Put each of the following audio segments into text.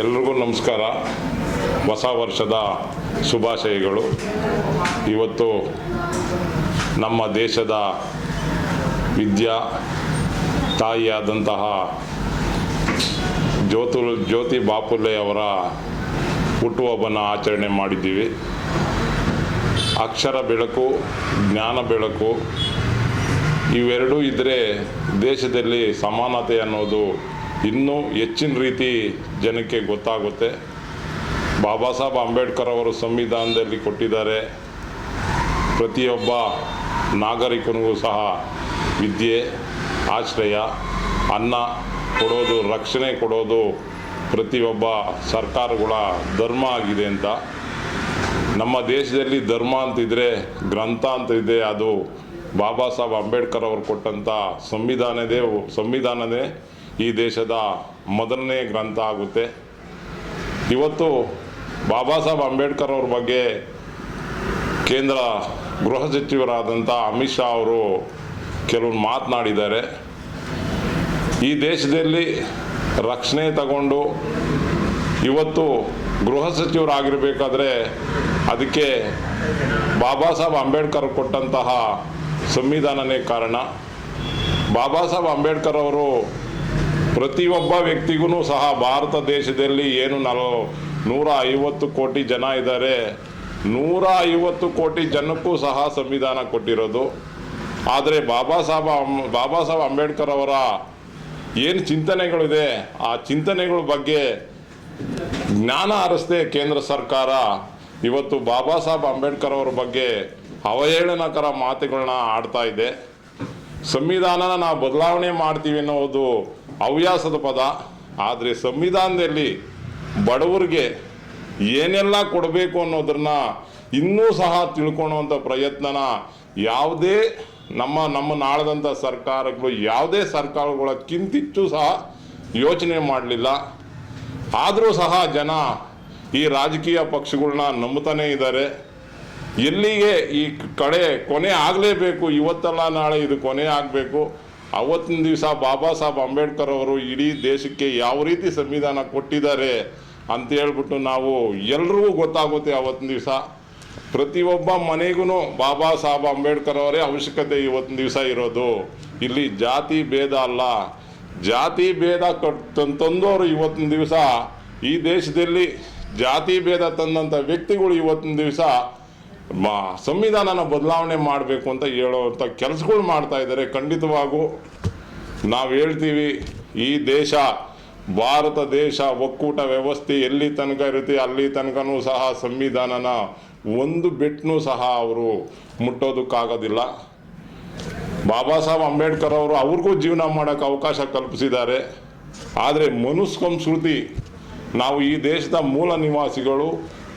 ಎಲ್ರಿಗೂ ನಮಸ್ಕಾರ. ಹೊಸ ವರ್ಷದ ಶುಭಾಶಯಗಳು. ಇವತ್ತು ನಮ್ಮ ದೇಶದ ವಿದ್ಯಾ ತಾಯಿಯಾದಂತಹ ಜ್ಯೋತು, ಜ್ಯೋತಿ ಬಾಪುಲೆ ಅವರ ಹುಟ್ಟುಹಬ್ಬನ ಆಚರಣೆ ಮಾಡಿದ್ದೀವಿ. ಅಕ್ಷರ ಬೆಳಕು, ಜ್ಞಾನ ಬೆಳಕು, ಇವೆರಡೂ ಇದ್ದರೆ ದೇಶದಲ್ಲಿ ಸಮಾನತೆ ಅನ್ನೋದು ಇನ್ನೂ ಹೆಚ್ಚಿನ ರೀತಿ ಜನಕ್ಕೆ ಗೊತ್ತಾಗುತ್ತೆ. ಬಾಬಾ ಸಾಹೇಬ್ ಅಂಬೇಡ್ಕರ್ ಅವರು ಸಂವಿಧಾನದಲ್ಲಿ ಕೊಟ್ಟಿದ್ದಾರೆ. ಪ್ರತಿಯೊಬ್ಬ ನಾಗರಿಕನಿಗೂ ಸಹ ವಿದ್ಯೆ, ಆಶ್ರಯ, ಅನ್ನ ಕೊಡೋದು, ರಕ್ಷಣೆ ಕೊಡೋದು ಪ್ರತಿಯೊಬ್ಬ ಸರ್ಕಾರಗಳ ಧರ್ಮ ಆಗಿದೆ ಅಂತ. ನಮ್ಮ ದೇಶದಲ್ಲಿ ಧರ್ಮ ಅಂತಿದ್ರೆ ಗ್ರಂಥ ಅಂತ ಇದೆ ಅದು ಬಾಬಾ ಸಾಹೇಬ್ ಅಂಬೇಡ್ಕರ್ ಅವರು ಕೊಟ್ಟಂಥ ಸಂವಿಧಾನದೇ, ಸಂವಿಧಾನನೇ ಈ ದೇಶದ ಮೊದಲನೇ ಗ್ರಂಥ ಆಗುತ್ತೆ. ಇವತ್ತು ಬಾಬಾ ಸಾಹೇಬ್ ಅಂಬೇಡ್ಕರ್ ಅವ್ರ ಬಗ್ಗೆ ಕೇಂದ್ರ ಗೃಹ ಸಚಿವರಾದಂಥ ಅಮಿತ್ ಶಾ ಅವರು ಕೆಲವೊಂದು ಮಾತನಾಡಿದ್ದಾರೆ. ಈ ದೇಶದಲ್ಲಿ ರಕ್ಷಣೆ ತಗೊಂಡು ಇವತ್ತು ಗೃಹ ಸಚಿವರಾಗಿರಬೇಕಾದ್ರೆ ಅದಕ್ಕೆ ಬಾಬಾ ಸಾಹೇಬ್ ಅಂಬೇಡ್ಕರ್ ಕೊಟ್ಟಂತಹ ಸಂವಿಧಾನನೇ ಕಾರಣ. ಬಾಬಾ ಸಾಹೇಬ್ ಅಂಬೇಡ್ಕರ್ ಅವರು ಪ್ರತಿಯೊಬ್ಬ ವ್ಯಕ್ತಿಗೂ ಸಹ ಭಾರತ ದೇಶದಲ್ಲಿ ಏನು ನಲವ ನೂರ ಐವತ್ತು ಕೋಟಿ ಜನ ಇದ್ದಾರೆ. ನೂರ ಐವತ್ತು ಕೋಟಿ ಜನಕ್ಕೂ ಸಹ ಸಂವಿಧಾನ ಕೊಟ್ಟಿರೋದು. ಆದರೆ ಬಾಬಾ ಸಾಹೇಬ ಬಾಬಾ ಸಾಹೇಬ್ ಅಂಬೇಡ್ಕರ್ ಅವರ ಏನು ಚಿಂತನೆಗಳಿದೆ? ಆ ಚಿಂತನೆಗಳ ಬಗ್ಗೆ ಜ್ಞಾನ ಹರಿಸದೆ ಕೇಂದ್ರ ಸರ್ಕಾರ. ಇವತ್ತು ಬಾಬಾ ಸಾಹೇಬ್ ಅಂಬೇಡ್ಕರ್ ಅವರ ಬಗ್ಗೆ ಅವಹೇಳನಕರ ಮಾತುಗಳನ್ನ ಆಡ್ತಾ ಇದೆ. ಸಂವಿಧಾನನ ನಾವು ಬದಲಾವಣೆ ಮಾಡ್ತೀವಿ ಅನ್ನೋದು ಹವ್ಯಾಸದ ಪದ. ಆದರೆ ಸಂವಿಧಾನದಲ್ಲಿ ಬಡವರಿಗೆ ಏನೆಲ್ಲ ಕೊಡಬೇಕು ಅನ್ನೋದನ್ನ ಇನ್ನೂ ಸಹ ತಿಳ್ಕೊಳ್ಳುವಂಥ ಪ್ರಯತ್ನನ ಯಾವುದೇ ನಮ್ಮ ನಮ್ಮ ನಾಳದಂಥ ಸರ್ಕಾರಗಳು, ಯಾವುದೇ ಸರ್ಕಾರಗಳ ಕಿಂತಿಚ್ಚು ಸಹ ಯೋಚನೆ ಮಾಡಲಿಲ್ಲ. ಆದರೂ ಸಹ ಜನ ಈ ರಾಜಕೀಯ ಪಕ್ಷಗಳನ್ನ ನಂಬುತ್ತಾನೇ ಇದ್ದಾರೆ. ಎಲ್ಲಿಗೆ ಈ ಕಡೆ ಕೊನೆ ಆಗಲೇಬೇಕು, ಇವತ್ತಲ್ಲ ನಾಳೆ ಇದು ಕೊನೆ ಆಗಬೇಕು ಅವತ್ತಿನ ದಿವಸ ಬಾಬಾ ಸಾಹೇಬ್ ಅಂಬೇಡ್ಕರ್ ಅವರು ಇಡೀ ದೇಶಕ್ಕೆ ಯಾವ ರೀತಿ ಸಂವಿಧಾನ ಕೊಟ್ಟಿದ್ದಾರೆ ಅಂತ ಹೇಳ್ಬಿಟ್ಟು ನಾವು ಎಲ್ರಿಗೂ ಗೊತ್ತಾಗುತ್ತೆ ಅವತ್ತಿನ ದಿವಸ. ಪ್ರತಿಯೊಬ್ಬ ಮನೆಗೂ ಬಾಬಾ ಸಾಹೇಬ್ ಅಂಬೇಡ್ಕರ್ ಅವರೇ ಅವಶ್ಯಕತೆ ಇವತ್ತಿನ ದಿವಸ ಇರೋದು. ಇಲ್ಲಿ ಜಾತಿ ಭೇದ ಅಲ್ಲ. ಜಾತಿ ಭೇದ ತಂದವರು ಇವತ್ತಿನ ದಿವಸ ಈ ದೇಶದಲ್ಲಿ ಜಾತಿ ಭೇದ ತಂದಂಥ ವ್ಯಕ್ತಿಗಳು ಇವತ್ತಿನ ದಿವಸ ಮಾ ಸಂವಿಧಾನನ ಬದಲಾವಣೆ ಮಾಡಬೇಕು ಅಂತ ಹೇಳುವಂಥ ಕೆಲಸಗಳು ಮಾಡ್ತಾ ಇದ್ದಾರೆ. ಖಂಡಿತವಾಗೂ ನಾವು ಹೇಳ್ತೀವಿ, ಈ ದೇಶ, ಭಾರತ ದೇಶ ಒಕ್ಕೂಟ ವ್ಯವಸ್ಥೆ ಎಲ್ಲಿ ತನಕ ಇರುತ್ತೆ, ಅಲ್ಲಿ ತನಕನೂ ಸಹ ಸಂವಿಧಾನನ ಒಂದು ಬೆಟ್ಟನೂ ಸಹ ಅವರು ಮುಟ್ಟೋದಕ್ಕಾಗೋದಿಲ್ಲ. ಬಾಬಾ ಸಾಹೇಬ್ ಅಂಬೇಡ್ಕರ್ ಅವರು ಅವ್ರಿಗೂ ಜೀವನ ಮಾಡೋಕೆ ಅವಕಾಶ ಕಲ್ಪಿಸಿದ್ದಾರೆ. ಆದರೆ ಮನುಸ್ಕಂಸ್ಕೃತಿ ನಾವು ಈ ದೇಶದ ಮೂಲ ನಿವಾಸಿಗಳು,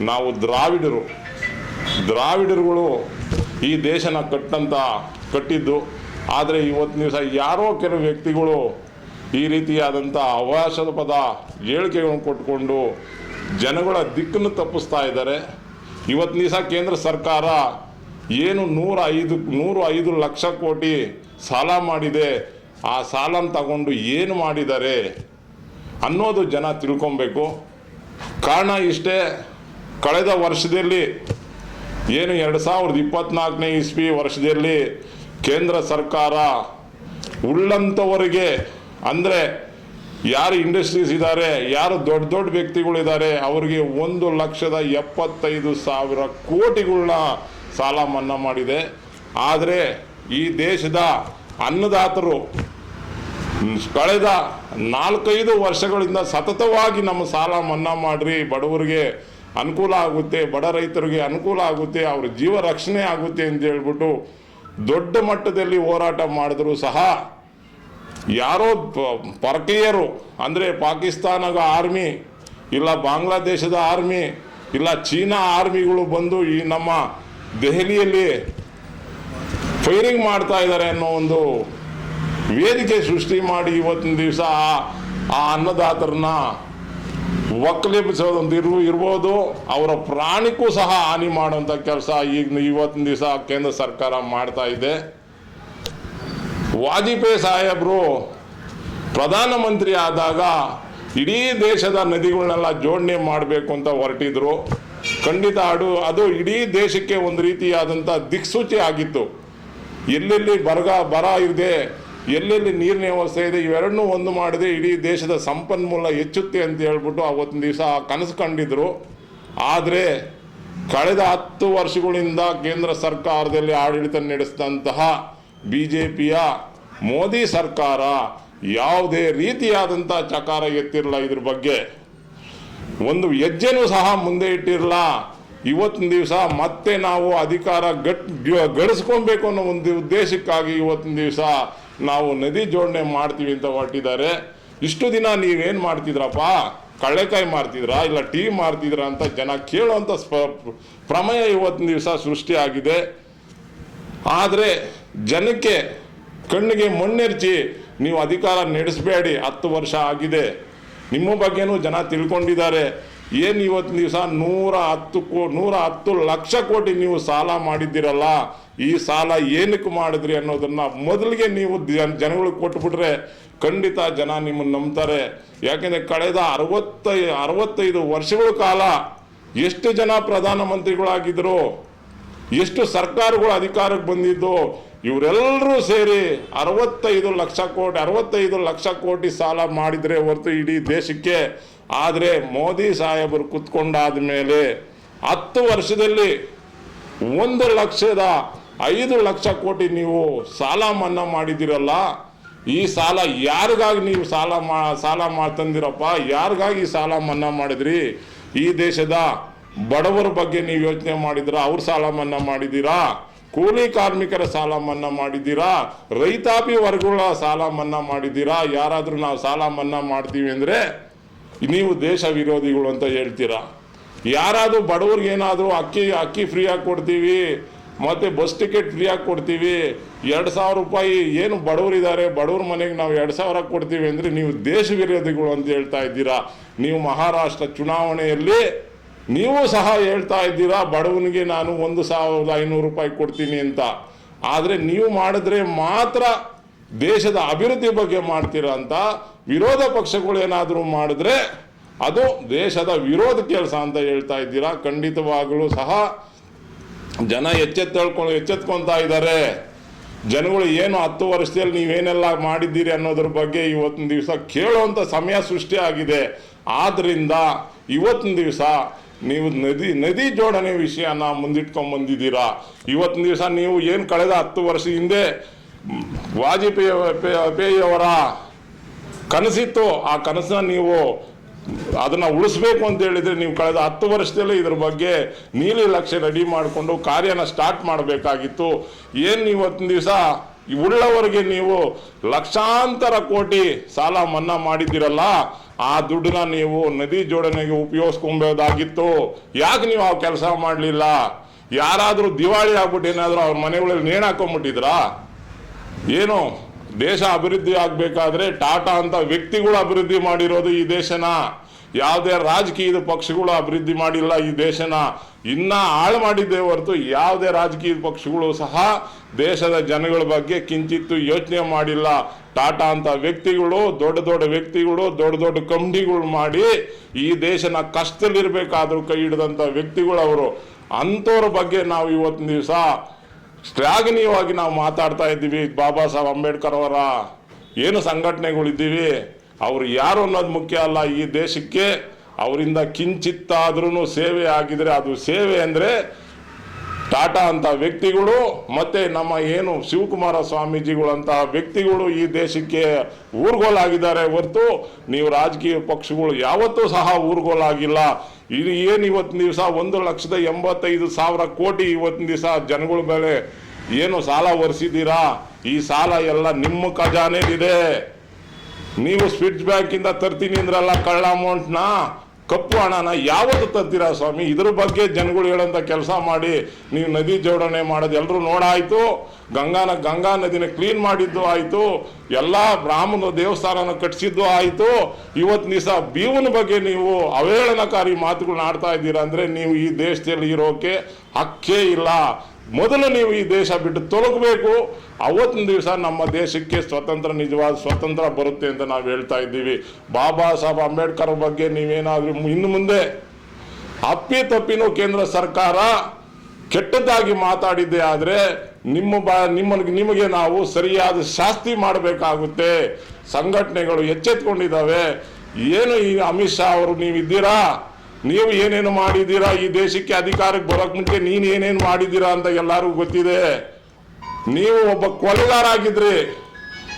ನಾವು ದ್ರಾವಿಡರು. ದ್ರಾವಿಡರುಗಳು ಈ ದೇಶನ ಕಟ್ಟಂತ ಕಟ್ಟಿದ್ದು. ಆದರೆ ಇವತ್ತಿನ ದಿವಸ ಯಾರೋ ಕೆಲವು ವ್ಯಕ್ತಿಗಳು ಈ ರೀತಿಯಾದಂಥ ಅವಕಾಶದ ಪದ ಹೇಳಿಕೆಗಳನ್ನು ಕೊಟ್ಟುಕೊಂಡು ಜನಗಳ ದಿಕ್ಕನ್ನು ತಪ್ಪಿಸ್ತಾ ಇದ್ದಾರೆ. ಇವತ್ತಿನ ದಿವಸ ಕೇಂದ್ರ ಸರ್ಕಾರ ಏನು ನೂರ ಐದು, ನೂರು ಐದು ಲಕ್ಷ ಕೋಟಿ ಸಾಲ ಮಾಡಿದೆ. ಆ ಸಾಲನ ತಗೊಂಡು ಏನು ಮಾಡಿದ್ದಾರೆ ಅನ್ನೋದು ಜನ ತಿಳ್ಕೊಬೇಕು. ಕಾರಣ ಇಷ್ಟೇ. ಕಳೆದ ವರ್ಷದಲ್ಲಿ ಏನು ಎರಡು ಸಾವಿರದ ಇಪ್ಪತ್ನಾಲ್ಕನೇ ಇಸ್ವಿ ವರ್ಷದಲ್ಲಿ ಕೇಂದ್ರ ಸರ್ಕಾರ ಉಳ್ಳಂಥವರಿಗೆ ಅಂದರೆ ಯಾರು ಇಂಡಸ್ಟ್ರೀಸ್ ಇದ್ದಾರೆ, ಯಾರು ದೊಡ್ಡ ದೊಡ್ಡ ವ್ಯಕ್ತಿಗಳಿದ್ದಾರೆ ಅವರಿಗೆ ಒಂದು ಲಕ್ಷದ ಎಪ್ಪತ್ತೈದು ಸಾವಿರ ಕೋಟಿಗಳನ್ನ ಸಾಲ ಮನ್ನಾ ಮಾಡಿದೆ. ಆದರೆ ಈ ದೇಶದ ಅನ್ನದಾತರು ಕಳೆದ ನಾಲ್ಕೈದು ವರ್ಷಗಳಿಂದ ಸತತವಾಗಿ ನಮ್ಮ ಸಾಲ ಮನ್ನಾ ಮಾಡಿರಿ, ಬಡವರಿಗೆ ಅನುಕೂಲ ಆಗುತ್ತೆ, ಬಡ ರೈತರಿಗೆ ಅನುಕೂಲ ಆಗುತ್ತೆ, ಅವ್ರ ಜೀವ ರಕ್ಷಣೆ ಆಗುತ್ತೆ ಅಂತ ಹೇಳ್ಬಿಟ್ಟು ದೊಡ್ಡ ಮಟ್ಟದಲ್ಲಿ ಹೋರಾಟ ಮಾಡಿದ್ರು ಸಹ ಯಾರೋ ಪರಕೀಯರು ಅಂದರೆ ಪಾಕಿಸ್ತಾನದ ಆರ್ಮಿ, ಇಲ್ಲ ಬಾಂಗ್ಲಾದೇಶದ ಆರ್ಮಿ, ಇಲ್ಲ ಚೀನಾ ಆರ್ಮಿಗಳು ಬಂದು ಈ ನಮ್ಮ ದೆಹಲಿಯಲ್ಲಿ ಫೈರಿಂಗ್ ಮಾಡ್ತಾ ಇದ್ದಾರೆ ಅನ್ನೋ ಒಂದು ವೇದಿಕೆ ಸೃಷ್ಟಿ ಮಾಡಿ ಇವತ್ತಿನ ದಿವಸ ಆ ಅನ್ನದಾತರನ್ನ ಒಕ್ಕಲೆಬ್ಬಿಸೋದೊಂದು ಇರು ಇರ್ಬೋದು. ಅವರ ಪ್ರಾಣಿಗೂ ಸಹ ಹಾನಿ ಮಾಡುವಂಥ ಕೆಲಸ ಈಗ ಇವತ್ತಿನ ದಿವಸ ಕೇಂದ್ರ ಸರ್ಕಾರ ಮಾಡ್ತಾ ಇದೆ. ವಾಜಪೇಯಿ ಸಾಹೇಬರು ಪ್ರಧಾನಮಂತ್ರಿ ಆದಾಗ ಇಡೀ ದೇಶದ ನದಿಗಳನ್ನೆಲ್ಲ ಜೋಡಣೆ ಮಾಡಬೇಕು ಅಂತ ಹೊರಟಿದ್ರು. ಖಂಡಿತ ಅದು ಅದು ಇಡೀ ದೇಶಕ್ಕೆ ಒಂದು ರೀತಿಯಾದಂಥ ದಿಕ್ಸೂಚಿ ಆಗಿತ್ತು. ಎಲ್ಲೆಲ್ಲಿ ಬರಗ ಬರ ಇದೆ ಎಲ್ಲೆಲ್ಲಿ ನೀರಿನ ವ್ಯವಸ್ಥೆ ಇದೆ, ಇವೆರಡನ್ನೂ ಒಂದು ಮಾಡಿದೆ ಇಡೀ ದೇಶದ ಸಂಪನ್ಮೂಲ ಹೆಚ್ಚುತ್ತೆ ಅಂತ ಹೇಳ್ಬಿಟ್ಟು ಅವತ್ತಿನ ದಿವಸ ಕನಸು ಕಂಡಿದ್ರು. ಆದರೆ ಕಳೆದ ಹತ್ತು ವರ್ಷಗಳಿಂದ ಕೇಂದ್ರ ಸರ್ಕಾರದಲ್ಲಿ ಆಡಳಿತ ನಡೆಸಿದಂತಹ ಬಿ ಜೆ ಪಿಯ ಮೋದಿ ಸರ್ಕಾರ ಯಾವುದೇ ರೀತಿಯಾದಂಥ ಚಕಾರ ಎತ್ತಿರಲ್ಲ ಇದ್ರ ಬಗ್ಗೆ. ಒಂದು ಹೆಜ್ಜೆನೂ ಸಹ ಮುಂದೆ ಇಟ್ಟಿರಲ್ಲ. ಇವತ್ತಿನ ದಿವಸ ಮತ್ತೆ ನಾವು ಅಧಿಕಾರ ಗಟ್ ಗ- ಗಳಿಸ್ಕೊಬೇಕು ಅನ್ನೋ ಒಂದು ಉದ್ದೇಶಕ್ಕಾಗಿ ಇವತ್ತಿನ ದಿವಸ ನಾವು ನದಿ ಜೋಡಣೆ ಮಾಡ್ತೀವಿ ಅಂತ ಹೊರಟಿದ್ದಾರೆ. ಇಷ್ಟು ದಿನ ನೀವೇನು ಮಾಡ್ತಿದ್ರಪ್ಪ? ಕಳ್ಳೆಕಾಯಿ ಮಾರ್ತಿದ್ರಾ ಇಲ್ಲ ಟೀ ಮಾರ್ತಿದ್ರಾ ಅಂತ ಜನ ಕೇಳುವಂಥ ಸ್ಪ ಪ್ರಮೇಯ ಇವತ್ತಿನ ದಿವಸ ಸೃಷ್ಟಿಯಾಗಿದೆ. ಆದರೆ ಜನಕ್ಕೆ ಕಣ್ಣಿಗೆ ಮಣ್ಣೆರ್ಚಿ ನೀವು ಅಧಿಕಾರ ನಡೆಸಬೇಡಿ, ಹತ್ತು ವರ್ಷ ಆಗಿದೆ. ನಿಮ್ಮ ಬಗ್ಗೆನೂ ಜನ ತಿಳ್ಕೊಂಡಿದ್ದಾರೆ. ಏನು ಇವತ್ತು ದಿವಸ ನೂರ ಹತ್ತು ಕೋ, ನೂರ ಹತ್ತು ಲಕ್ಷ ಕೋಟಿ ನೀವು ಸಾಲ ಮಾಡಿದ್ದೀರಲ್ಲ, ಈ ಸಾಲ ಏನಕ್ಕೆ ಮಾಡಿದ್ರಿ ಅನ್ನೋದನ್ನ ಮೊದಲಿಗೆ ನೀವು ಜನ, ಜನಗಳಿಗೆ ಕೊಟ್ಬಿಟ್ರೆ ಖಂಡಿತ ಜನ ನಿಮ್ಮನ್ನು ನಂಬ್ತಾರೆ. ಯಾಕೆಂದರೆ ಕಳೆದ ಅರವತ್ತೈ, ಅರವತ್ತೈದು ವರ್ಷಗಳ ಕಾಲ ಎಷ್ಟು ಜನ ಪ್ರಧಾನಮಂತ್ರಿಗಳಾಗಿದ್ದರು ಎಷ್ಟು ಸರ್ಕಾರಗಳು ಅಧಿಕಾರಕ್ಕೆ ಬಂದಿದ್ದು, ಇವರೆಲ್ಲರೂ ಸೇರಿ ಅರವತ್ತೈದು ಲಕ್ಷ ಕೋಟಿ, ಅರವತ್ತೈದು ಲಕ್ಷ ಕೋಟಿ ಸಾಲ ಮಾಡಿದರೆ ಹೊರತು ಇಡೀ ದೇಶಕ್ಕೆ ಆದರೆ ಮೋದಿ ಸಾಹೇಬರು ಕುತ್ಕೊಂಡಾದ ಮೇಲೆ ಹತ್ತು ವರ್ಷದಲ್ಲಿ ಒಂದು ಲಕ್ಷದ ಐದು ಲಕ್ಷ ಕೋಟಿ ನೀವು ಸಾಲ ಮನ್ನಾ ಮಾಡಿದ್ದೀರಲ್ಲ, ಈ ಸಾಲ ಯಾರಿಗಾಗಿ ನೀವು ಸಾಲ ಮಾ, ಸಾಲ ಮಾಡ್ತಂದಿರಪ್ಪ ಯಾರಿಗಾಗಿ ಸಾಲ ಮನ್ನಾ ಮಾಡಿದ್ರಿ? ಈ ದೇಶದ ಬಡವರ ಬಗ್ಗೆ ನೀವು ಯೋಚನೆ ಮಾಡಿದ್ರ ಅವ್ರ ಸಾಲ ಮನ್ನಾ ಮಾಡಿದ್ದೀರಾ? ಕೂಲಿ ಕಾರ್ಮಿಕರ ಸಾಲ ಮನ್ನಾ ಮಾಡಿದ್ದೀರಾ? ರೈತಾಪಿ ವರ್ಗಗಳ ಸಾಲ ಮನ್ನಾ ಮಾಡಿದ್ದೀರಾ? ಯಾರಾದರೂ ನಾವು ಸಾಲ ಮನ್ನಾ ಮಾಡ್ತೀವಿ ಅಂದರೆ ನೀವು ದೇಶ ವಿರೋಧಿಗಳು ಅಂತ ಹೇಳ್ತೀರಾ? ಯಾರಾದರೂ ಬಡವ್ರಿಗೆ ಏನಾದರೂ ಅಕ್ಕಿ ಅಕ್ಕಿ ಫ್ರೀಯಾಗಿ ಕೊಡ್ತೀವಿ, ಮತ್ತು ಬಸ್ ಟಿಕೆಟ್ ಫ್ರೀಯಾಗಿ ಕೊಡ್ತೀವಿ, ಎರಡು ಸಾವಿರ ರೂಪಾಯಿ ಏನು ಬಡವರಿದ್ದಾರೆ ಬಡವ್ರ ಮನೆಗೆ ನಾವು ಎರಡು ಸಾವಿರ ಕೊಡ್ತೀವಿ ಅಂದರೆ ನೀವು ದೇಶ ವಿರೋಧಿಗಳು ಅಂತ ಹೇಳ್ತಾ ಇದ್ದೀರಾ? ನೀವು ಮಹಾರಾಷ್ಟ್ರ ಚುನಾವಣೆಯಲ್ಲಿ ನೀವು ಸಹ ಹೇಳ್ತಾ ಇದ್ದೀರಾ, ಬಡವನಿಗೆ ನಾನು ಒಂದು ಸಾವಿರದ ಐನೂರು ರೂಪಾಯಿ ಕೊಡ್ತೀನಿ ಅಂತ. ಆದರೆ ನೀವು ಮಾಡಿದ್ರೆ ಮಾತ್ರ ದೇಶದ ಅಭಿವೃದ್ಧಿ ಬಗ್ಗೆ ಮಾಡ್ತೀರಾ ಅಂತ ವಿರೋಧ ಪಕ್ಷಗಳು ಏನಾದರೂ ಮಾಡಿದ್ರೆ ಅದು ದೇಶದ ವಿರೋಧ ಕೆಲಸ ಅಂತ ಹೇಳ್ತಾ ಇದ್ದೀರಾ. ಖಂಡಿತವಾಗಲೂ ಸಹ ಜನ ಎಚ್ಚೆತ್ತಳ್ಕೊಂಡು ಎಚ್ಚೆತ್ಕೊತಾ ಇದ್ದಾರೆ. ಜನಗಳು ಏನು ಹತ್ತು ವರ್ಷದಲ್ಲಿ ನೀವೇನೆಲ್ಲ ಮಾಡಿದ್ದೀರಿ ಅನ್ನೋದ್ರ ಬಗ್ಗೆ ಇವತ್ತಿನ ದಿವಸ ಕೇಳುವಂಥ ಸಮಯ ಸೃಷ್ಟಿ ಆಗಿದೆ. ಆದ್ದರಿಂದ ಇವತ್ತಿನ ದಿವಸ ನೀವು ನದಿ ನದಿ ಜೋಡಣೆ ವಿಷಯನ ಮುಂದಿಟ್ಕೊಂಡ್ ಬಂದಿದ್ದೀರಾ. ಇವತ್ತಿನ ದಿವಸ ನೀವು ಏನು ಕಳೆದ ಹತ್ತು ವರ್ಷ ಹಿಂದೆ ವಾಜಪೇಯಿ ಪೇಯಿಯವರ ಕನಸಿತ್ತು. ಆ ಕನಸನ್ನ ನೀವು ಅದನ್ನ ಉಳಿಸ್ಬೇಕು ಅಂತ ಹೇಳಿದ್ರೆ ನೀವು ಕಳೆದ ಹತ್ತು ವರ್ಷದಲ್ಲಿ ಇದ್ರ ಬಗ್ಗೆ ನೀಲಿ ಲಕ್ಷ್ಯ ರೆಡಿ ಮಾಡಿಕೊಂಡು ಕಾರ್ಯನ ಸ್ಟಾರ್ಟ್ ಮಾಡಬೇಕಾಗಿತ್ತು. ಏನು ಇವತ್ತಿನ ದಿವಸ ಉಳ್ಳವರಿಗೆ ನೀವು ಲಕ್ಷಾಂತರ ಕೋಟಿ ಸಾಲ ಮನ್ನಾ ಮಾಡಿದ್ದೀರಲ್ಲ, ಆ ದುಡ್ಡನ್ನ ನೀವು ನದಿ ಜೋಡಣೆಗೆ ಉಪಯೋಗಿಸ್ಕೊಬೋದಾಗಿತ್ತು ಯಾಕೆ ನೀವು ಆ ಕೆಲಸ ಮಾಡಲಿಲ್ಲ? ಯಾರಾದರೂ ದಿವಾಳಿ ಆಗ್ಬಿಟ್ಟು ಏನಾದರೂ ಅವ್ರ ಮನೆಗಳಲ್ಲಿ ನೇಣು ಹಾಕೊಂಡ್ಬಿಟ್ಟಿದ್ರಾ ಏನು ದೇಶ ಅಭಿವೃದ್ಧಿ ಆಗಬೇಕಾದ್ರೆ ಟಾಟಾ ಅಂತ ವ್ಯಕ್ತಿಗಳು ಅಭಿವೃದ್ಧಿ ಮಾಡಿರೋದು ಈ ದೇಶನ. ಯಾವುದೇ ರಾಜಕೀಯದ ಪಕ್ಷಗಳು ಅಭಿವೃದ್ಧಿ ಮಾಡಿಲ್ಲ ಈ ದೇಶನ. ಇನ್ನ ಹಾಳು ಮಾಡಿದ್ದೇ ಹೊರತು ಯಾವುದೇ ರಾಜಕೀಯ ಪಕ್ಷಗಳು ಸಹ ದೇಶದ ಜನಗಳ ಬಗ್ಗೆ ಕಿಂಚಿತ್ತು ಯೋಚನೆ ಮಾಡಿಲ್ಲ. ಟಾಟಾ ಅಂತ ವ್ಯಕ್ತಿಗಳು, ದೊಡ್ಡ ದೊಡ್ಡ ವ್ಯಕ್ತಿಗಳು, ದೊಡ್ಡ ದೊಡ್ಡ ಕಂಪ್ನಿಗಳು ಮಾಡಿ ಈ ದೇಶನ ಕಷ್ಟದಲ್ಲಿರ್ಬೇಕಾದ್ರೂ ಕೈ ಹಿಡಿದಂಥ ವ್ಯಕ್ತಿಗಳು ಅವರು ಅಂಥವ್ರ ಬಗ್ಗೆ ನಾವು ಇವತ್ತಿನ ದಿವಸ ಶ್ಲಾಘನೀಯವಾಗಿ ನಾವು ಮಾತಾಡ್ತಾ ಇದ್ದೀವಿ. ಬಾಬಾ ಸಾಹೇಬ್ ಅಂಬೇಡ್ಕರ್ ಅವರ ಏನು ಸಂಘಟನೆಗಳಿದ್ದೀವಿ, ಅವರು ಯಾರು ಅನ್ನೋದು ಮುಖ್ಯ ಅಲ್ಲ. ಈ ದೇಶಕ್ಕೆ ಅವರಿಂದ ಕಿಂಚಿತ್ತಾದ್ರೂ ಸೇವೆ ಆಗಿದ್ರೆ ಅದು ಸೇವೆ ಅಂದರೆ ಟಾಟಾ ಅಂತ ವ್ಯಕ್ತಿಗಳು, ಮತ್ತೆ ನಮ್ಮ ಏನು ಶಿವಕುಮಾರ ಸ್ವಾಮೀಜಿಗಳಂತಹ ವ್ಯಕ್ತಿಗಳು ಈ ದೇಶಕ್ಕೆ ಊರ್ಗೋಲಾಗಿದ್ದಾರೆ ಹೊರತು ನೀವು ರಾಜಕೀಯ ಪಕ್ಷಗಳು ಯಾವತ್ತೂ ಸಹ ಊರ್ಗೋಲಾಗಿಲ್ಲ. ಇದು ಏನು ಇವತ್ತಿನ ದಿವಸ? ಒಂದು ಲಕ್ಷದ ಎಂಬತ್ತೈದು ಸಾವಿರ ಕೋಟಿ ಇವತ್ತಿನ ದಿವಸ ಜನಗಳ ಮೇಲೆ ಏನು ಸಾಲ ಒರೆಸಿದ್ದೀರಾ? ಈ ಸಾಲ ಎಲ್ಲ ನಿಮ್ಮ ಖಜಾನೆಲಿದೆ ನೀವು ಸ್ವಿಚ್ ಬ್ಯಾಂಕಿಂದ ತರ್ತೀನಿ ಅಂದ್ರಲ್ಲ ಕಳ್ಳ ಅಮೌಂಟ್ನ ಕಪ್ಪು ಹಣನ ಯಾವತ್ತು ತರ್ತೀರಾ ಸ್ವಾಮಿ? ಇದ್ರ ಬಗ್ಗೆ ಜನಗಳು ಹೇಳೋಂಥ ಕೆಲಸ ಮಾಡಿ ನೀವು ನದಿ ಜೋಡಣೆ ಮಾಡೋದು ಎಲ್ಲರೂ ನೋಡಾಯ್ತು. ಗಂಗಾನ, ಗಂಗಾ ನದಿನ ಕ್ಲೀನ್ ಮಾಡಿದ್ದು ಆಯಿತು. ಎಲ್ಲ ಬ್ರಾಹ್ಮಣ ದೇವಸ್ಥಾನನ ಕಟ್ಟಿಸಿದ್ದು ಆಯಿತು. ಇವತ್ತು ದಿವಸ ಬೀವನ ಬಗ್ಗೆ ನೀವು ಅವಹೇಳನಕಾರಿ ಮಾತುಗಳನ್ನ ಆಡ್ತಾ ಇದ್ದೀರಾ ಅಂದರೆ ನೀವು ಈ ದೇಶದಲ್ಲಿ ಇರೋಕೆ ಹಕ್ಕೇ ಇಲ್ಲ. ಮೊದಲು ನೀವು ಈ ದೇಶ ಬಿಟ್ಟು ತೊಲಗಬೇಕು. ಅವತ್ತಿನ ದಿವಸ ನಮ್ಮ ದೇಶಕ್ಕೆ ಸ್ವತಂತ್ರ, ನಿಜವಾದ ಸ್ವತಂತ್ರ ಬರುತ್ತೆ ಅಂತ ನಾವು ಹೇಳ್ತಾ ಇದ್ದೀವಿ. ಬಾಬಾ ಸಾಹೇಬ್ ಅಂಬೇಡ್ಕರ್ ಬಗ್ಗೆ ನೀವೇನಾದರೂ ಇನ್ನು ಮುಂದೆ ಅಪ್ಪಿ ತಪ್ಪಿನೂ ಕೇಂದ್ರ ಸರ್ಕಾರ ಕೆಟ್ಟದಾಗಿ ಮಾತಾಡಿದ್ದೆ ಆದರೆ ನಿಮ್ಮ ಬಾ ನಿಮ್ಮ ನಿಮಗೆ ನಾವು ಸರಿಯಾದ ಶಾಸ್ತಿ ಮಾಡಬೇಕಾಗುತ್ತೆ. ಸಂಘಟನೆಗಳು ಎಚ್ಚೆತ್ಕೊಂಡಿದ್ದಾವೆ. ಏನು ಈ ಅಮಿತ್ ಶಾ ಅವರು ನೀವಿದ್ದೀರಾ? ನೀವು ಏನೇನು ಮಾಡಿದ್ದೀರಾ? ಈ ದೇಶಕ್ಕೆ ಅಧಿಕಾರಕ್ಕೆ ಬರೋಕ್ ಮುಂಚೆ ನೀನು ಏನೇನು ಮಾಡಿದ್ದೀರಾ ಅಂತ ಎಲ್ಲರಿಗೂ ಗೊತ್ತಿದೆ. ನೀವು ಒಬ್ಬ ಕೊಲೆಗಾರ ಆಗಿದ್ರಿ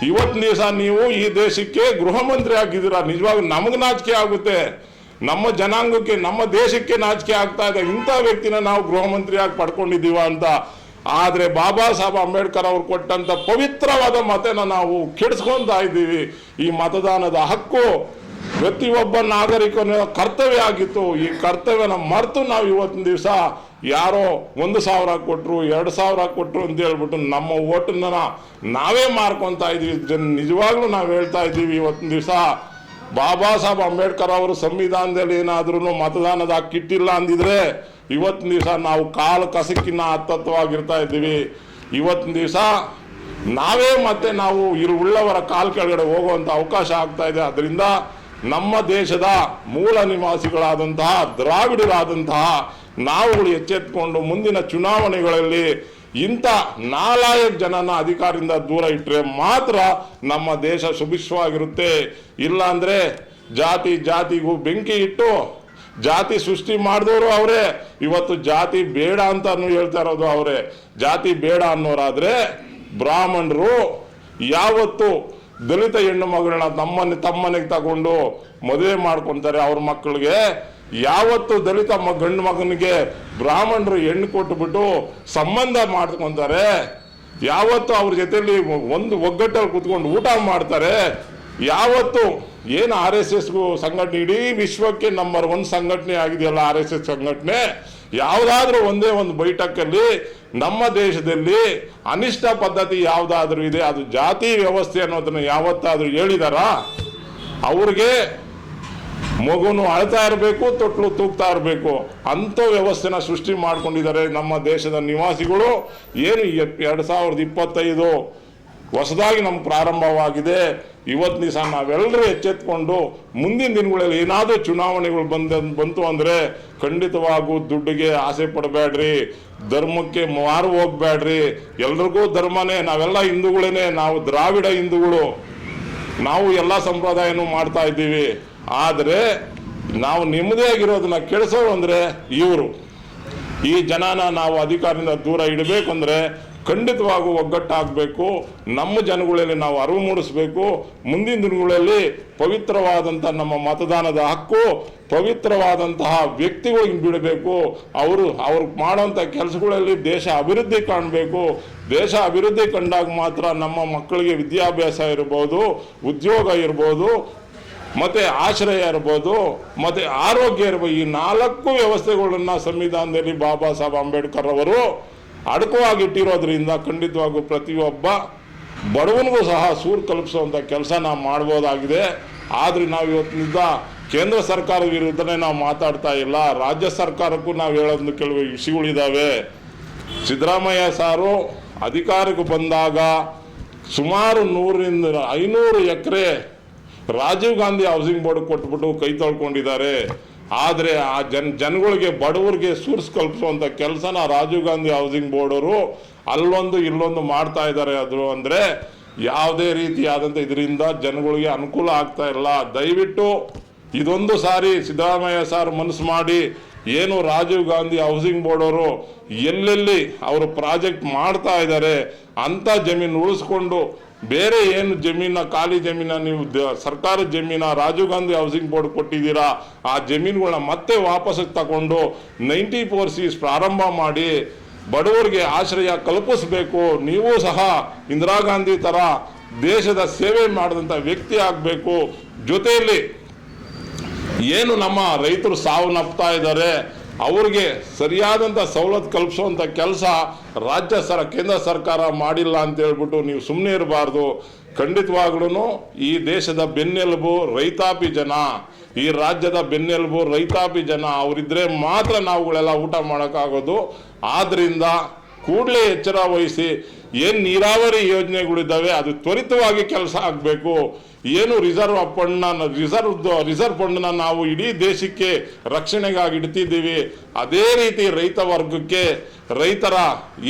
ಇವತ್ತಿನ ದಿವಸ ನೀವು ಈ ದೇಶಕ್ಕೆ ಗೃಹ ಮಂತ್ರಿ ಆಗಿದ್ದೀರಾ. ನಿಜವಾಗ್ಲೂ ನಮಗೆ ನಾಚಿಕೆ ಆಗುತ್ತೆ. ನಮ್ಮ ಜನಾಂಗಕ್ಕೆ, ನಮ್ಮ ದೇಶಕ್ಕೆ ನಾಚಿಕೆ ಆಗ್ತಾ ಇದೆ. ಇಂಥ ವ್ಯಕ್ತಿನ ನಾವು ಗೃಹ ಮಂತ್ರಿಯಾಗಿ ಪಡ್ಕೊಂಡಿದ್ದೀವ ಅಂತ. ಆದರೆ ಬಾಬಾ ಸಾಹೇಬ್ ಅಂಬೇಡ್ಕರ್ ಅವ್ರು ಕೊಟ್ಟಂತ ಪವಿತ್ರವಾದ ಮತನ ನಾವು ಕೆಡಿಸ್ಕೊಂತಾ ಇದ್ದೀವಿ. ಈ ಮತದಾನದ ಹಕ್ಕು ಪ್ರತಿಯೊಬ್ಬ ನಾಗರಿಕನ ಕರ್ತವ್ಯ ಆಗಿತ್ತು. ಈ ಕರ್ತವ್ಯನ ಮರೆತು ನಾವು ಇವತ್ತಿನ ದಿವಸ ಯಾರೋ ಒಂದು ಸಾವಿರ ಕೊಟ್ಟರು ಎರಡು ಸಾವಿರ ಕೊಟ್ಟರು ಅಂತ ಹೇಳ್ಬಿಟ್ಟು ನಮ್ಮ ಓಟನ್ನ ನಾವೇ ಮಾರ್ಕೊತಾ ಇದ್ದೀವಿ. ಜನ ನಿಜವಾಗ್ಲೂ ನಾವು ಹೇಳ್ತಾ ಇದ್ದೀವಿ ಇವತ್ತಿನ ದಿವಸ, ಬಾಬಾ ಸಾಹೇಬ್ ಅಂಬೇಡ್ಕರ್ ಅವರು ಸಂವಿಧಾನದಲ್ಲಿ ಏನಾದ್ರೂ ಮತದಾನದ ಕಿಟ್ಟಿಲ್ಲ ಅಂದಿದ್ರೆ ಇವತ್ತಿನ ದಿವಸ ನಾವು ಕಾಲು ಕಸಕಿನ ಹತ್ತತ್ವವಾಗಿರ್ತಾ ಇದ್ದೀವಿ. ಇವತ್ತಿನ ದಿವಸ ನಾವೇ ಮತ್ತೆ ನಾವು ಇರು ಉಳ್ಳವರ ಕಾಲ್ ಕೆಳಗಡೆ ಹೋಗುವಂತ ಅವಕಾಶ ಆಗ್ತಾ ಇದೆ. ಅದರಿಂದ ನಮ್ಮ ದೇಶದ ಮೂಲ ನಿವಾಸಿಗಳಾದಂತಹ, ದ್ರಾವಿಡರಾದಂತಹ ನಾವುಗಳು ಎಚ್ಚೆತ್ಕೊಂಡು ಮುಂದಿನ ಚುನಾವಣೆಗಳಲ್ಲಿ ಇಂಥ ನಾಲಾಯಕ್ ಜನನ ಅಧಿಕಾರದಿಂದ ದೂರ ಇಟ್ಟರೆ ಮಾತ್ರ ನಮ್ಮ ದೇಶ ಸುಭಿಕ್ಷವಾಗಿರುತ್ತೆ. ಇಲ್ಲಾಂದ್ರೆ ಜಾತಿ ಜಾತಿಗೂ ಬೆಂಕಿ ಇಟ್ಟು ಜಾತಿ ಸೃಷ್ಟಿ ಮಾಡಿದವರು ಅವರೇ. ಇವತ್ತು ಜಾತಿ ಬೇಡ ಅಂತ ಹೇಳ್ತಾ ಇರೋದು ಅವರೇ. ಜಾತಿ ಬೇಡ ಅನ್ನೋರಾದ್ರೆ ಬ್ರಾಹ್ಮಣರು ಯಾವತ್ತು ದಲಿತ ಹೆಣ್ಣು ಮಗಳನ್ನ ತಮ್ಮನೆ ತಮ್ಮನೆಗೆ ತಗೊಂಡು ಮದುವೆ ಮಾಡ್ಕೊಂತಾರೆ ಅವ್ರ ಮಕ್ಕಳಿಗೆ. ಯಾವತ್ತು ದಲಿತ ಮ, ಗಂಡು ಮಗನಿಗೆ ಬ್ರಾಹ್ಮಣರು ಹೆಣ್ಣು ಕೊಟ್ಟುಬಿಟ್ಟು ಸಂಬಂಧ ಮಾಡ್ಕೊಂತಾರೆ. ಯಾವತ್ತು ಅವ್ರ ಜೊತೆಲಿ ಒಂದು ಒಗ್ಗಟ್ಟಲ್ಲಿ ಕುತ್ಕೊಂಡು ಊಟ ಮಾಡ್ತಾರೆ. ಯಾವತ್ತು ಏನು ಆರ್ ಎಸ್ ಎಸ್ಗೂ ಸಂಘಟನೆ, ಇಡೀ ವಿಶ್ವಕ್ಕೆ ನಂಬರ್ ಒನ್ ಸಂಘಟನೆ ಆಗಿದೆಯಲ್ಲ ಆರ್ ಎಸ್ ಎಸ್ ಸಂಘಟನೆ. ಯಾವುದಾದ್ರೂ ಒಂದೇ ಒಂದು ಬೈಠಕ್ಕಲ್ಲಿ ನಮ್ಮ ದೇಶದಲ್ಲಿ ಅನಿಷ್ಟ ಪದ್ಧತಿ ಯಾವುದಾದ್ರೂ ಇದೆ, ಅದು ಜಾತಿ ವ್ಯವಸ್ಥೆ ಅನ್ನೋದನ್ನ ಯಾವತ್ತಾದ್ರೂ ಹೇಳಿದಾರಾ? ಅವ್ರಿಗೆ ಮಗುನು ಅಳ್ತಾ ಇರಬೇಕು, ತೊಟ್ಲು ತೂಗ್ತಾ ಇರಬೇಕು. ಅಂಥ ವ್ಯವಸ್ಥೆನ ಸೃಷ್ಟಿ ಮಾಡ್ಕೊಂಡಿದ್ದಾರೆ ನಮ್ಮ ದೇಶದ ನಿವಾಸಿಗಳು. ಏನು ಎರಡು ಸಾವಿರದ ಇಪ್ಪತ್ತೈದು ಹೊಸದಾಗಿ ನಮ್ಗೆ ಪ್ರಾರಂಭವಾಗಿದೆ. ಇವತ್ತು ದಿವಸ ನಾವೆಲ್ಲರೂ ಎಚ್ಚೆತ್ಕೊಂಡು ಮುಂದಿನ ದಿನಗಳಲ್ಲಿ ಏನಾದರೂ ಚುನಾವಣೆಗಳು ಬಂದ, ಬಂತು ಅಂದರೆ ಖಂಡಿತವಾಗೂ ದುಡ್ಡಿಗೆ ಆಸೆ ಪಡಬೇಡ್ರಿ. ಧರ್ಮಕ್ಕೆ ಮಾರು ಹೋಗ್ಬೇಡ್ರಿ. ಎಲ್ರಿಗೂ ಧರ್ಮನೇ, ನಾವೆಲ್ಲ ಹಿಂದೂಗಳೇನೆ, ನಾವು ದ್ರಾವಿಡ ಹಿಂದೂಗಳು. ನಾವು ಎಲ್ಲ ಸಂಪ್ರದಾಯನೂ ಮಾಡ್ತಾ ಇದ್ದೀವಿ. ಆದರೆ ನಾವು ನೆಮ್ಮದಿಯಾಗಿರೋದನ್ನ ಕೆಡಿಸೋರು ಅಂದರೆ ಇವರು. ಈ ಜನನ ನಾವು ಅಧಿಕಾರದಿಂದ ದೂರ ಇಡಬೇಕು ಅಂದರೆ ಖಂಡಿತವಾಗೂ ಒಗ್ಗಟ್ಟಾಗಬೇಕು. ನಮ್ಮ ಜನಗಳಲ್ಲಿ ನಾವು ಅರಿವು ಮೂಡಿಸಬೇಕು. ಮುಂದಿನ ದಿನಗಳಲ್ಲಿ ಪವಿತ್ರವಾದಂಥ ನಮ್ಮ ಮತದಾನದ ಹಕ್ಕು, ಪವಿತ್ರವಾದಂತಹ ವ್ಯಕ್ತಿಗಳಿಗೆ ಬಿಡಬೇಕು ಅವರು, ಅವ್ರು ಮಾಡುವಂಥ ಕೆಲಸಗಳಲ್ಲಿ ದೇಶ ಅಭಿವೃದ್ಧಿ ಕಾಣಬೇಕು. ದೇಶ ಅಭಿವೃದ್ಧಿ ಕಂಡಾಗ ಮಾತ್ರ ನಮ್ಮ ಮಕ್ಕಳಿಗೆ ವಿದ್ಯಾಭ್ಯಾಸ ಇರ್ಬೋದು, ಉದ್ಯೋಗ ಇರ್ಬೋದು, ಮತ್ತು ಆಶ್ರಯ ಇರ್ಬೋದು, ಮತ್ತು ಆರೋಗ್ಯ ಇರ್ಬೋದು. ಈ ನಾಲ್ಕು ವ್ಯವಸ್ಥೆಗಳನ್ನು ಸಂವಿಧಾನದಲ್ಲಿ ಬಾಬಾ ಸಾಹೇಬ್ ಅಂಬೇಡ್ಕರ್ ಅವರು ಅಡಕವಾಗಿಟ್ಟಿರೋದ್ರಿಂದ ಖಂಡಿತವಾಗೂ ಪ್ರತಿಯೊಬ್ಬ ಬಡವನಿಗೂ ಸಹ ಸೂರು ಕಲ್ಪಿಸುವಂಥ ಕೆಲಸ ನಾವು ಮಾಡ್ಬೋದಾಗಿದೆ. ಆದರೆ ನಾವು ಇವತ್ತಿನಿಂದ ಕೇಂದ್ರ ಸರ್ಕಾರದ ವಿರುದ್ಧನೇ ನಾವು ಮಾತಾಡ್ತಾ ಇಲ್ಲ. ರಾಜ್ಯ ಸರ್ಕಾರಕ್ಕೂ ನಾವು ಹೇಳೋದು ಕೆಲವು ವಿಷಯಗಳಿದ್ದಾವೆ ಸಿದ್ದರಾಮಯ್ಯ ಸಾರು ಅಧಿಕಾರಕ್ಕೆ ಬಂದಾಗ ಸುಮಾರು ನೂರಿಂದ ಐನೂರು acre Rajiv Gandhi housing board ಕೊಟ್ಬಿಟ್ಟು ಕೈ ತೊಳ್ಕೊಂಡಿದ್ದಾರೆ. ಆದರೆ ಆ ಜನ ಜನಗಳಿಗೆ ಬಡವರಿಗೆ ಸೂರ್ಸ್ ಕಲ್ಪಿಸುವಂಥ ಕೆಲಸನ ರಾಜೀವ್ ಗಾಂಧಿ ಹೌಸಿಂಗ್ ಬೋರ್ಡ್ ಅವರು ಅಲ್ಲೊಂದು ಇಲ್ಲೊಂದು ಮಾಡ್ತಾ ಇದ್ದಾರೆ ಅದು ಅಂದರೆ ಯಾವುದೇ ರೀತಿಯಾದಂಥ ಇದರಿಂದ ಜನಗಳಿಗೆ ಅನುಕೂಲ ಆಗ್ತಾ ಇಲ್ಲ. ದಯವಿಟ್ಟು ಇದೊಂದು ಸಾರಿ ಸಿದ್ದರಾಮಯ್ಯ ಸರ್ ಮನಸ್ಸು ಮಾಡಿ ಏನು ರಾಜೀವ್ ಗಾಂಧಿ ಹೌಸಿಂಗ್ ಬೋರ್ಡ್ ಅವರು ಎಲ್ಲೆಲ್ಲಿ ಅವರು ಪ್ರಾಜೆಕ್ಟ್ ಮಾಡ್ತಾ ಇದ್ದಾರೆ ಅಂಥ ಜಮೀನು ಉಳಿಸ್ಕೊಂಡು ಬೇರೆ ಏನು ಜಮೀನ, ಖಾಲಿ ಜಮೀನ ನೀವು ಸರ್ಕಾರ ಜಮೀನ, ರಾಜೀವ್ ಗಾಂಧಿ ಹೌಸಿಂಗ್ ಬೋರ್ಡ್ ಕೊಟ್ಟಿದ್ದೀರಾ, ಆ ಜಮೀನುಗಳನ್ನ ಮತ್ತೆ ವಾಪಸ್ ತಗೊಂಡು ನೈಂಟಿ ಫೋರ್ ಸೀಸ್ ಪ್ರಾರಂಭ ಮಾಡಿ ಬಡವರಿಗೆ ಆಶ್ರಯ ಕಲ್ಪಿಸಬೇಕು. ನೀವು ಸಹ ಇಂದಿರಾ ಗಾಂಧಿ ತರ ದೇಶದ ಸೇವೆ ಮಾಡಿದಂಥ ವ್ಯಕ್ತಿ ಆಗಬೇಕು. ಜೊತೆಯಲ್ಲಿ ಏನು ನಮ್ಮ ರೈತರು ಸಾವನ್ನಪ್ತಾ ಇದ್ದಾರೆ ಅವ್ರಿಗೆ ಸರಿಯಾದಂಥ ಸವಲತ್ತು ಕಲ್ಪಿಸುವಂಥ ಕೆಲಸ ರಾಜ್ಯ ಸರ, ಕೇಂದ್ರ ಸರ್ಕಾರ ಮಾಡಿಲ್ಲ ಅಂತ ಹೇಳ್ಬಿಟ್ಟು ನೀವು ಸುಮ್ಮನೆ ಇರಬಾರ್ದು. ಖಂಡಿತವಾಗ್ಲೂ ಈ ದೇಶದ ಬೆನ್ನೆಲುಬು ರೈತಾಪಿ ಜನ. ಈ ರಾಜ್ಯದ ಬೆನ್ನೆಲುಬು ರೈತಾಪಿ ಜನ. ಅವರಿದ್ರೆ ಮಾತ್ರ ನಾವುಗಳೆಲ್ಲ ಊಟ ಮಾಡೋಕ್ಕಾಗೋದು. ಆದ್ದರಿಂದ ಕೂಡಲೇ ಎಚ್ಚರ ವಹಿಸಿ ಏನು ನೀರಾವರಿ ಯೋಜನೆಗಳಿದ್ದಾವೆ, ಅದು ತ್ವರಿತವಾಗಿ ಕೆಲಸ ಆಗಬೇಕು. ಏನು ರಿಸರ್ವ್ ಫಂಡ್ನ ರಿಸರ್ವ್ ರಿಸರ್ವ್ ಫಂಡ್ನ ನಾವು ಇಡೀ ದೇಶಕ್ಕೆ ರಕ್ಷಣೆಗಾಗಿ ಇಡ್ತಿದ್ದೀವಿ. ಅದೇ ರೀತಿ ರೈತ ವರ್ಗಕ್ಕೆ, ರೈತರ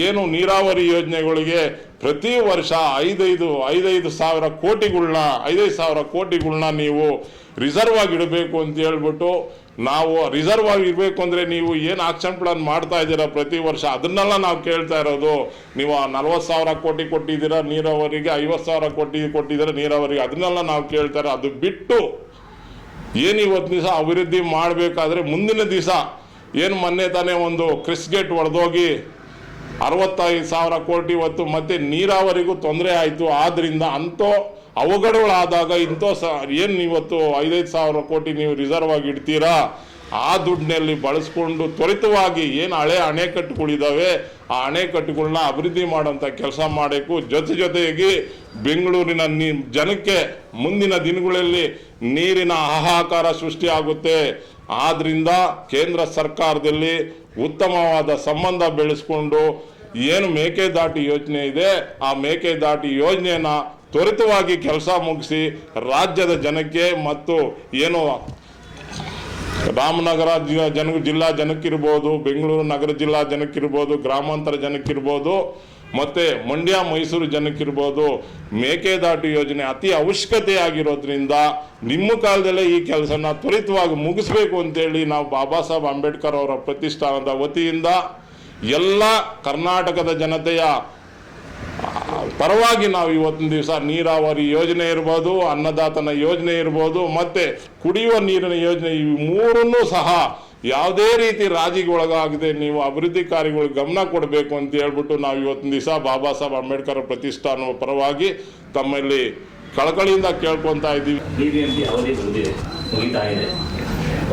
ಏನು ನೀರಾವರಿ ಯೋಜನೆಗಳಿಗೆ ಪ್ರತಿ ವರ್ಷ ಐದೈದು ಐದೈದು ಸಾವಿರ ಕೋಟಿಗಳನ್ನ ಐದೈದು ಸಾವಿರ ಕೋಟಿಗಳನ್ನ ನೀವು ರಿಸರ್ವ್ ಆಗಿ ಇಡಬೇಕು ಅಂತ ಹೇಳ್ಬಿಟ್ಟು ನಾವು ರಿಸರ್ವ್ ಆಗಿ ಇರಬೇಕು ಅಂದರೆ ನೀವು ಏನು ಆಕ್ಷನ್ ಪ್ಲಾನ್ ಮಾಡ್ತಾ ಇದ್ದೀರಾ ಪ್ರತಿ ವರ್ಷ? ಅದನ್ನೆಲ್ಲ ನಾವು ಕೇಳ್ತಾ ಇರೋದು. ನೀವು ನಲ್ವತ್ತು ಸಾವಿರ ಕೋಟಿ ಕೊಟ್ಟಿದ್ದೀರಾ, ನೀರಾವರಿಗೆ ಐವತ್ತು ಸಾವಿರ ಕೋಟಿ ಕೊಟ್ಟಿದ್ದೀರಾ, ನೀರಾವರಿಗೆ, ಅದನ್ನೆಲ್ಲ ನಾವು ಕೇಳ್ತಾರೆ ಅದು ಬಿಟ್ಟು ಏನು ಇವತ್ತು ದಿವಸ ಅಭಿವೃದ್ಧಿ ಮಾಡಬೇಕಾದ್ರೆ ಮುಂದಿನ ದಿವಸ ಏನು ಮೊನ್ನೆ ತಾನೇ ಒಂದು ಕ್ರಿಸ್ ಗೇಟ್ ಒಡೆದೋಗಿ ಅರವತ್ತೈದು ಸಾವಿರ ಕೋಟಿ ಇವತ್ತು ಮತ್ತೆ ನೀರಾವರಿಗೂ ತೊಂದರೆ ಆಯಿತು. ಆದ್ದರಿಂದ ಅಂಥೋ ಅವಘಡಗಳಾದಾಗ ಇಂಥ ಸ, ಏನು ಇವತ್ತು ಐದೈದು ಸಾವಿರ ಕೋಟಿ ನೀವು ರಿಸರ್ವ್ ಆಗಿ ಇಡ್ತೀರಾ? ಆ ದುಡ್ಡಿನಲ್ಲಿ ಬಳಸ್ಕೊಂಡು ತ್ವರಿತವಾಗಿ ಏನು ಹಳೆ ಅಣೆಕಟ್ಟುಗಳಿದ್ದಾವೆ ಆ ಅಣೆಕಟ್ಟುಗಳನ್ನ ಅಭಿವೃದ್ಧಿ ಮಾಡೋಂಥ ಕೆಲಸ ಮಾಡಬೇಕು. ಜೊತೆ ಜೊತೆಗೆ ಬೆಂಗಳೂರಿನ ನೀ, ಜನಕ್ಕೆ ಮುಂದಿನ ದಿನಗಳಲ್ಲಿ ನೀರಿನ ಹಾಹಾಕಾರ ಸೃಷ್ಟಿಯಾಗುತ್ತೆ. ಆದ್ದರಿಂದ ಕೇಂದ್ರ ಸರ್ಕಾರದಲ್ಲಿ ಉತ್ತಮವಾದ ಸಂಬಂಧ ಬೆಳೆಸ್ಕೊಂಡು ಏನು ಮೇಕೆದಾಟಿ ಯೋಜನೆ ಇದೆ, ಆ ಮೇಕೆದಾಟಿ ಯೋಜನೆನ ತ್ವರಿತವಾಗಿ ಕೆಲಸ ಮುಗಿಸಿ ರಾಜ್ಯದ ಜನಕ್ಕೆ ಮತ್ತು ಏನು ರಾಮನಗರ ಜನ ಜಿಲ್ಲಾ ಜನಕ್ಕಿರ್ಬೋದು, ಬೆಂಗಳೂರು ನಗರ ಜಿಲ್ಲಾ ಜನಕ್ಕಿರ್ಬೋದು, ಗ್ರಾಮಾಂತರ ಜನಕ್ಕಿರ್ಬೋದು, ಮತ್ತು ಮಂಡ್ಯ, ಮೈಸೂರು ಜನಕ್ಕಿರ್ಬೋದು, ಮೇಕೆದಾಟು ಯೋಜನೆ ಅತಿ ಅವಶ್ಯಕತೆ ಆಗಿರೋದ್ರಿಂದ ನಿಮ್ಮ ಕಾಲದಲ್ಲೇ ಈ ಕೆಲಸನ ತ್ವರಿತವಾಗಿ ಮುಗಿಸ್ಬೇಕು ಅಂತೇಳಿ ನಾವು ಬಾಬಾ ಸಾಹೇಬ್ ಅಂಬೇಡ್ಕರ್ ಅವರ ಪ್ರತಿಷ್ಠಾನದ ವತಿಯಿಂದ ಎಲ್ಲ ಕರ್ನಾಟಕದ ಜನತೆಯ ಪರವಾಗಿ ನಾವು ಇವತ್ತಿನ ದಿವಸ ನೀರಾವರಿ ಯೋಜನೆ ಇರ್ಬೋದು, ಅನ್ನದಾತನ ಯೋಜನೆ ಇರ್ಬೋದು, ಮತ್ತೆ ಕುಡಿಯುವ ನೀರಿನ ಯೋಜನೆ, ಈ ಮೂರನ್ನೂ ಸಹ ಯಾವುದೇ ರೀತಿ ರಾಜಿಗೆ ಒಳಗಾಗದೆ ನೀವು ಅಭಿವೃದ್ಧಿ ಕಾರ್ಯಗಳಿಗೆ ಗಮನ ಕೊಡಬೇಕು ಅಂತ ಹೇಳ್ಬಿಟ್ಟು ನಾವು ಇವತ್ತಿನ ದಿವಸ ಬಾಬಾ ಸಾಹೇಬ್ ಅಂಬೇಡ್ಕರ್ ಪ್ರತಿಷ್ಠಾನ ಪರವಾಗಿ ತಮ್ಮಲ್ಲಿ ಕಳಕಳಿಯಿಂದ ಕೇಳ್ಕೊತಾ ಇದ್ದೀವಿ. ಅವಧಿ ಮುಗಿದೆ ಮುಗಿತಾ ಇದೆ.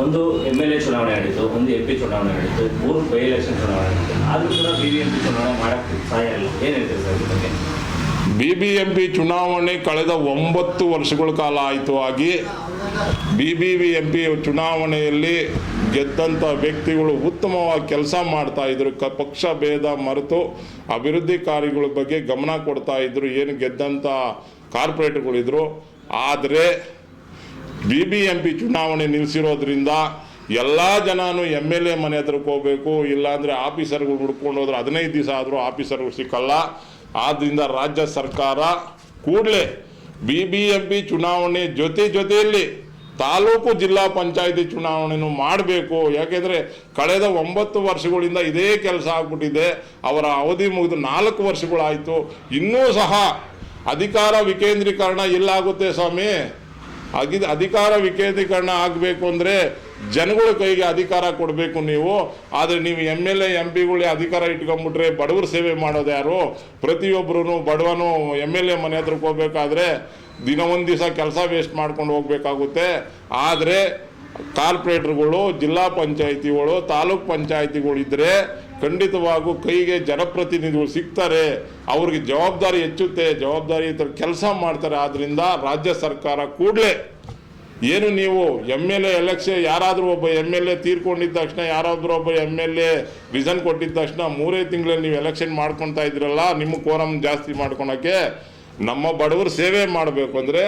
ಒಂದು ಎಂ ಎಲ್ ಎ ಚುನಾವಣೆ ನಡೀತು ಒಂದು ಎಂ ಪಿ ಚುನಾವಣೆ ನಡೀತು ಮೂರು ಬೈ ಎಲೆಕ್ಷನ್ ಚುನಾವಣೆ ನಡೀತು ಆದರೂ ಕೂಡ ಬಿಬಿಎಂಪಿ ಚುನಾವಣೆ ಮಾಡಕ್ಕೆ ಸಹಾಯ ಇಲ್ಲ. ಏನು ಹೇಳ್ತೀರಿ ಸರ್ ಬಗ್ಗೆ? ಬಿ ಬಿ ಎಂ ಪಿ ಚುನಾವಣೆ ಕಳೆದ ಒಂಬತ್ತು ವರ್ಷಗಳ ಕಾಲ ಆಯಿತು ಆಗಿ B B B M P ಚುನಾವಣೆಯಲ್ಲಿ ಗೆದ್ದಂಥ ವ್ಯಕ್ತಿಗಳು ಉತ್ತಮವಾಗಿ ಕೆಲಸ ಮಾಡ್ತಾ ಇದ್ರು. ಕ ಪಕ್ಷ ಭೇದ ಮರೆತು ಅಭಿವೃದ್ಧಿ ಕಾರ್ಯಗಳ ಬಗ್ಗೆ ಗಮನ ಕೊಡ್ತಾ ಇದ್ರು. ಏನು ಗೆದ್ದಂಥ ಕಾರ್ಪೊರೇಟ್ಗಳಿದ್ರು ಆದರೆ ಬಿ ಬಿ ಎಂ ಪಿ ಚುನಾವಣೆ ನಿಲ್ಲಿಸಿರೋದ್ರಿಂದ ಎಲ್ಲ ಜನನು ಎಂ ಎಲ್ ಎ ಮನೆ ಹತ್ರಕ್ಕೆ ಹೋಗಬೇಕು, ಇಲ್ಲಾಂದರೆ ಆಫೀಸರ್ಗಳು ಹುಡ್ಕೊಂಡು ಹೋದ್ರೆ ಹದಿನೈದು ದಿವಸ ಆದರೂ ಆಫೀಸರ್ಗಳು ಸಿಕ್ಕಲ್ಲ. ಆದ್ದರಿಂದ ರಾಜ್ಯ ಸರ್ಕಾರ ಕೂಡಲೇ ಬಿ ಬಿ ಎಂ ಪಿ ಚುನಾವಣೆ ಜೊತೆ ಜೊತೆಯಲ್ಲಿ ತಾಲೂಕು ಜಿಲ್ಲಾ ಪಂಚಾಯಿತಿ ಚುನಾವಣೆಯನ್ನು ಮಾಡಬೇಕು. ಯಾಕೆಂದರೆ ಕಳೆದ ಒಂಬತ್ತು ವರ್ಷಗಳಿಂದ ಇದೇ ಕೆಲಸ ಆಗ್ಬಿಟ್ಟಿದೆ. ಅವರ ಅವಧಿ ಮುಗಿದು ನಾಲ್ಕು ವರ್ಷಗಳಾಯಿತು. ಇನ್ನೂ ಸಹ ಅಧಿಕಾರ ವಿಕೇಂದ್ರೀಕರಣ ಎಲ್ಲಾಗುತ್ತೆ ಸ್ವಾಮಿ. ಅಧಿಕಾರ ವಿಕೇಂದ್ರೀಕರಣ ಆಗಬೇಕು ಅಂದರೆ ಜನಗಳ ಕೈಗೆ ಅಧಿಕಾರ ಕೊಡಬೇಕು ನೀವು, ಆದರೆ ನೀವು ಎಂ ಎಲ್ ಎ ಎಂ ಪಿಗಳೇ ಅಧಿಕಾರ ಇಟ್ಕೊಂಡ್ಬಿಟ್ರೆ ಬಡವ್ರ ಸೇವೆ ಮಾಡೋದು ಯಾರು? ಪ್ರತಿಯೊಬ್ಬರೂ ಬಡವನು ಎಂ ಎಲ್ ಎ ಮನೆ ಹತ್ರಕ್ಕೆ ಹೋಗ್ಬೇಕಾದ್ರೆ ದಿನ ಒಂದು ದಿವಸ ಕೆಲಸ ವೇಸ್ಟ್ ಮಾಡ್ಕೊಂಡು ಹೋಗಬೇಕಾಗುತ್ತೆ. ಆದರೆ ಕಾರ್ಪೊರೇಟ್ರುಗಳು, ಜಿಲ್ಲಾ ಪಂಚಾಯಿತಿಗಳು, ತಾಲೂಕ್ ಪಂಚಾಯಿತಿಗಳು ಇದ್ದರೆ ಖಂಡಿತವಾಗೂ ಕೈಗೆ ಜನಪ್ರತಿನಿಧಿಗಳು ಸಿಗ್ತಾರೆ. ಅವ್ರಿಗೆ ಜವಾಬ್ದಾರಿ ಹೆಚ್ಚುತ್ತೆ, ಜವಾಬ್ದಾರಿ ಕೆಲಸ ಮಾಡ್ತಾರೆ. ಆದ್ದರಿಂದ ರಾಜ್ಯ ಸರ್ಕಾರ ಕೂಡಲೇ ಏನು ನೀವು ಎಂ ಎಲ್ ಎ ಎಲೆಕ್ಷನ್ ಯಾರಾದರೂ ಒಬ್ಬ ಎಂ ಎಲ್ ಎ ತೀರ್ಕೊಂಡಿದ್ದ ತಕ್ಷಣ, ಯಾರಾದರೂ ಒಬ್ಬ ಎಂ ಎಲ್ ಎ ರಿಸನ್ ಕೊಟ್ಟಿದ್ದ ತಕ್ಷಣ ಮೂರೇ ತಿಂಗಳಲ್ಲಿ ನೀವು ಎಲೆಕ್ಷನ್ ಮಾಡ್ಕೊತಾ ಇದ್ರಲ್ಲ, ನಿಮ್ಮ ಕೋರಮ್ ಜಾಸ್ತಿ ಮಾಡ್ಕೊಳಕ್ಕೆ ನಮ್ಮ ಬಡವರು ಸೇವೆ ಮಾಡಬೇಕು. ಅಂದರೆ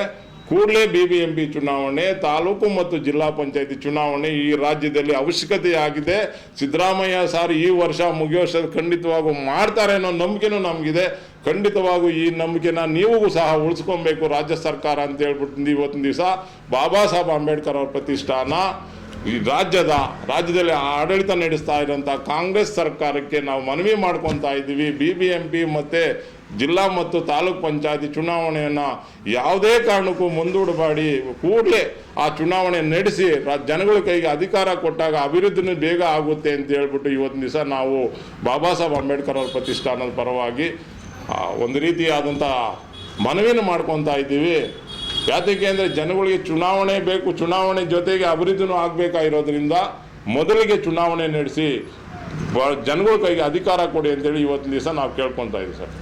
ಕೂಡಲೇ ಬಿ ಬಿ ಎಂ ಬಿ ಚುನಾವಣೆ, ತಾಲೂಕು ಮತ್ತು ಜಿಲ್ಲಾ ಪಂಚಾಯತಿ ಚುನಾವಣೆ ಈ ರಾಜ್ಯದಲ್ಲಿ ಅವಶ್ಯಕತೆ ಆಗಿದೆ ಸಿದ್ದರಾಮಯ್ಯ ಸಾರ್ ಈ ವರ್ಷ ಮುಗಿಯೋಷ್ಟ ಖಂಡಿತವಾಗೂ ಮಾಡ್ತಾರೆ ಅನ್ನೋ ನಂಬಿಕೆನೂ ನಮಗಿದೆ. ಖಂಡಿತವಾಗೂ ಈ ನಂಬಿಕೆನ ನೀವು ಸಹ ಉಳಿಸ್ಕೊಬೇಕು ರಾಜ್ಯ ಸರ್ಕಾರ ಅಂತ ಹೇಳ್ಬಿಟ್ಟು ಇವತ್ತಿನ ದಿವಸ ಬಾಬಾ ಸಾಹೇಬ್ ಅಂಬೇಡ್ಕರ್ ಅವ್ರ ಪ್ರತಿಷ್ಠಾನ ಈ ರಾಜ್ಯದ, ರಾಜ್ಯದಲ್ಲಿ ಆಡಳಿತ ನಡೆಸ್ತಾ ಇರೋಂಥ ಕಾಂಗ್ರೆಸ್ ಸರ್ಕಾರಕ್ಕೆ ನಾವು ಮನವಿ ಮಾಡ್ಕೊತಾ ಇದ್ದೀವಿ. ಬಿ ಬಿ ಎಂ ಪಿ ಮತ್ತು ಜಿಲ್ಲಾ ಮತ್ತು ತಾಲೂಕ್ ಪಂಚಾಯತಿ ಚುನಾವಣೆಯನ್ನು ಯಾವುದೇ ಕಾರಣಕ್ಕೂ ಮುಂದೂಡಬಾಡಿ ಕೂಡಲೇ ಆ ಚುನಾವಣೆ ನಡೆಸಿ ಜನಗಳ ಕೈಗೆ ಅಧಿಕಾರ ಕೊಟ್ಟಾಗ ಅಭಿವೃದ್ಧಿನೂ ಬೇಗ ಆಗುತ್ತೆ ಅಂತ ಹೇಳ್ಬಿಟ್ಟು ಇವತ್ತಿನ ದಿವಸ ನಾವು ಬಾಬಾ ಸಾಹೇಬ್ ಅಂಬೇಡ್ಕರ್ ಅವರ ಪ್ರತಿಷ್ಠಾನದ ಪರವಾಗಿ ಒಂದು ರೀತಿಯಾದಂಥ ಮನವಿನ ಮಾಡ್ಕೊತಾ ಇದ್ದೀವಿ. ಯಾತಕ್ಕೆ ಅಂದರೆ ಜನಗಳಿಗೆ ಚುನಾವಣೆ ಬೇಕು, ಚುನಾವಣೆ ಜೊತೆಗೆ ಅಭಿವೃದ್ಧಿನೂ ಆಗಬೇಕಾಗಿರೋದ್ರಿಂದ ಮೊದಲಿಗೆ ಚುನಾವಣೆ ನಡೆಸಿ ಜನಗಳ ಕೈಗೆ ಅಧಿಕಾರ ಕೊಡಿ ಅಂತೇಳಿ ಇವತ್ತಿನ ದಿವಸ ನಾವು ಕೇಳ್ಕೊತಾ ಇದ್ದೀವಿ ಸರ್.